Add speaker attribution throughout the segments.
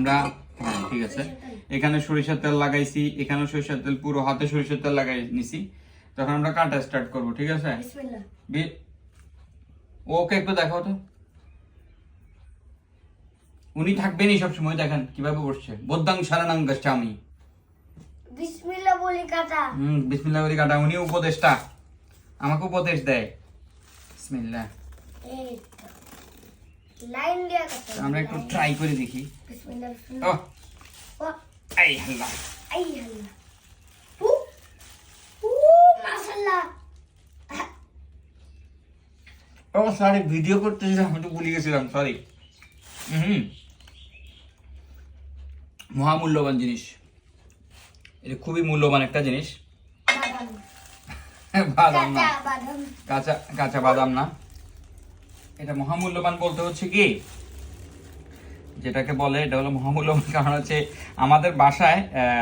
Speaker 1: আমরা হ্যাঁ ঠিক আছে। এখানে সরিষার তেল লাগাইছি এখানে সরিষার তেল পুরো হাতে সরিষার তেল লাগাই নিছি। তখন আমরা কাটা স্টার্ট করব ঠিক আছে? ওকে একটু দেখাও তো। উনি থাকবেনই সবসময় দেখেন কীভাবে বসছে। বদ্দাং সারানাং গাছামি
Speaker 2: বিসমিল্লাহ বলি কাটা।
Speaker 1: হুম বিসমিল্লাহ বলি কাটা উনি উপদেশটা আমাকে উপদেশ দেয়। বিসমিল্লাহ।
Speaker 2: এই। লাইন দিয়া কাটা
Speaker 1: আমরা একটু ট্রাই করে দেখি। ও
Speaker 2: আই আল্লাহ মাশাআল্লাহ।
Speaker 1: সরি ভিডিও করতেছিলাম আমি তো ভুলে গেছিলাম সরি হুম মহামূল্যবান জিনিস। এটা খুবই মূল্যবান একটা জিনিস।
Speaker 2: বাদাম।
Speaker 1: না।
Speaker 2: বাদাম।
Speaker 1: কাঁচা কাঁচা বাদাম না। এটা মহামূল্যবান বলতে হচ্ছে কি? যেটাকে বলে এটা হলো মহামূল্যবান কারণ হচ্ছে আমাদের বাসায়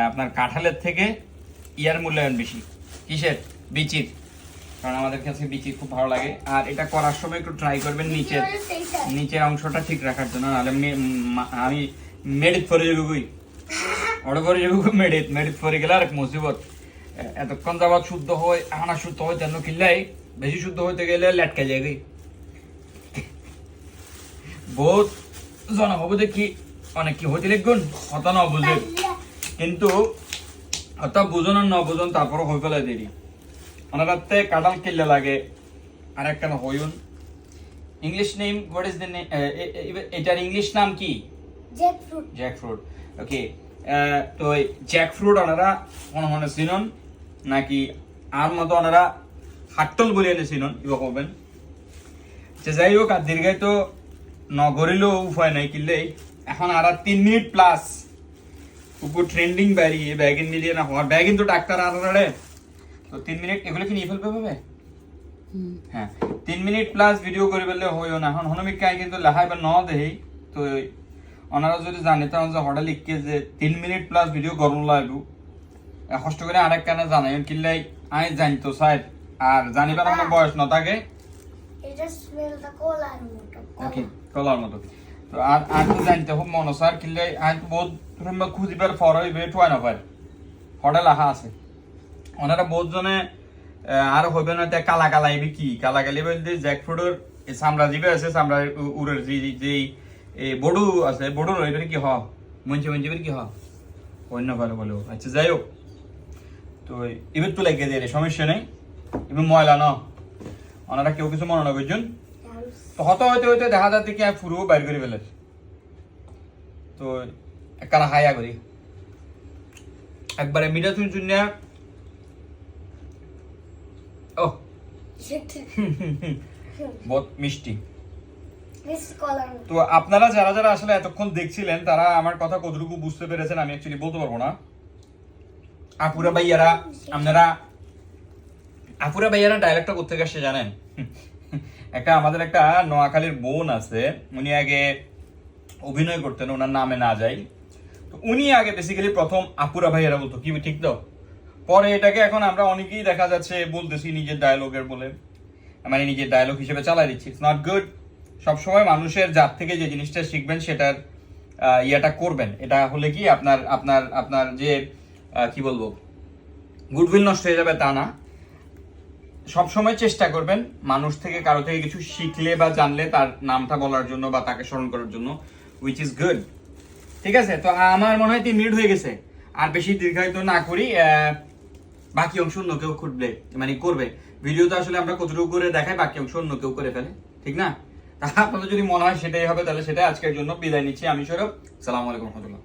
Speaker 1: আপনার কাঁঠালের থেকে ইয়ার মূল্যায়ন বেশি। কিসের? বিচির। কারণ আমাদের কাছে বিচি খুব ভালো লাগে। আর এটা করার সময় একটু ট্রাই করবেন নিচের নিচের অংশটা ঠিক রাখার জন্য। নাহলে আমি মেডিত করে যাবি অর্ডার করে যাবি মেডিট মেডিট করে গেলে আর এক মুসিবত এতক্ষণ যাবার শুদ্ধ হয় আনা শুদ্ধ হয় তেন কিনলাই বেশি শুদ্ধ হইতে গেলে লেটকে যায় বহুত জন হব দেখি। অনেক কি হইতে লিখুন হত ন বুঝে। কিন্তু হত বুঝন আর ন বুঝন তারপরও হয়ে ফেলে দেরি। ওনারাতে কাটাল কিল্লে লাগে আর একটা হইউন English name what is the name এটার ইংলিশ নাম কি?
Speaker 2: Jackfruit
Speaker 1: jackfruit okay তো জ্যাক ফ্রুট ওনারা মনে মনে চিনন নাকি আর মতো ওনারা হাট্টল বলে এনে চিনন ইবা কবেন। যে যাই হোক আর দীর্ঘায় তো নগরিলেও উপায় নাই কিনলেই এখন আর তিন মিনিট প্লাস উপর ট্রেন্ডিং বেরিয়ে ব্যাগিন মিলিয়ে না হওয়ার ব্যাগিন তো ডাক্তার আর আরে তো তিন মিনিট এগুলো কি নিয়ে ফেলবে ভাবে? হ্যাঁ তিন মিনিট প্লাস ভিডিও করে ফেললে হইও না। এখন হনমিকায় কিন্তু লেখাই বা ন দেহি তো ওনারা যদি জানে তখন যে হঠাৎ লিখকে যে তিন মিনিট প্লাস ভিডিও গরম লাগবো কষ্ট করে আরেক কানে জানাই। কিনলাই আই জানতো সাইড আর জানিবার আমার বয়স ন থাকে
Speaker 2: কোলার মতো
Speaker 1: আর আর জানতে খুব মন আর কিনলে আজ বহুত তুমি খুঁজিবার ফর হইবে টুয়াই না পারে। হঠাৎ আছে। ওনারা বহুত জনে আর হইবে না, তে কালা কালা ইবি কি? কালা কালি বলতে জ্যাকফ্রুটের চামড়া জিবে আছে চামড়া উড়ের যে যে বড়ু আছে, বড়ুর এবারে কি হ? মঞ্চে মঞ্চে কি হ? অন্য ভালো বলে আচ্ছা যাই হোক। তো এবার তো লাগিয়ে সমস্যা নেই। এবার ময়লা ন ওনারা কেউ কিছু মনে না বুঝছেন তো হতে হইতে হইতে দেখা যাচ্ছে কি পুরো বাইর করে ফেলে তো একখানা হাইয়া করি। একবারে মিঠা চুন চুন ও। বহুত মিষ্টি। তো আপনারা যারা যারা আসলে এতক্ষণ দেখছিলেন তারা আমার কথা কতটুকু বুঝতে পেরেছেন আমি অ্যাকচুয়ালি বলতে পারব না। আপুরা ভাইয়ারা আপনারা আপুরা ভাইয়ারা ডায়লগটা কোথেকে আসছে জানেন? একটা আমাদের একটা নোয়াখালীর বোন আছে, উনি আগে অভিনয় করতেন, ওনার নামে না যাই। তো উনি আগে বেসিক্যালি প্রথম আপুরা ভাইয়ারা বলতো, কি ঠিক তো? পরে এটাকে এখন আমরা অনেকেই দেখা যাচ্ছে বলতেছি নিজের ডায়লগের বলে। মানে নিজের ডায়লগ হিসেবে চালাই দিচ্ছি। ইটস নট গুড সবসময় মানুষের জাত থেকে যে জিনিসটা শিখবেন, সেটার ইয়েটা করবেন। এটা হলে কি আপনার আপনার আপনার যে কি বলব, গুডউইল নষ্ট হয়ে যাবে তা না। সবসময় চেষ্টা করবেন মানুষ থেকে, কারও থেকে কিছু শিখলে বা জানলে তার নামটা বলার জন্য বা তাকে স্মরণ করার জন্য উইচ ইজ গুড ঠিক আছে? তো আমার মনে হয় তিন মিনিট হয়ে গেছে। আর বেশি দীর্ঘায়িত না করি বাকি অংশ অন্য কেউ খুঁটবে মানে করবে। ভিডিওতে আসলে আমরা কতটুকু করে দেখাই, বাকি অংশ অন্য কেউ করে ফেলে। ঠিক না? তা আপনাদের যদি মনে হয় সেটাই হবে, তাহলে সেটাই আজকের জন্য বিদায় নিচ্ছি। আমি সৌরভ, সালাম আলাইকুম রহমতুল্লাহ।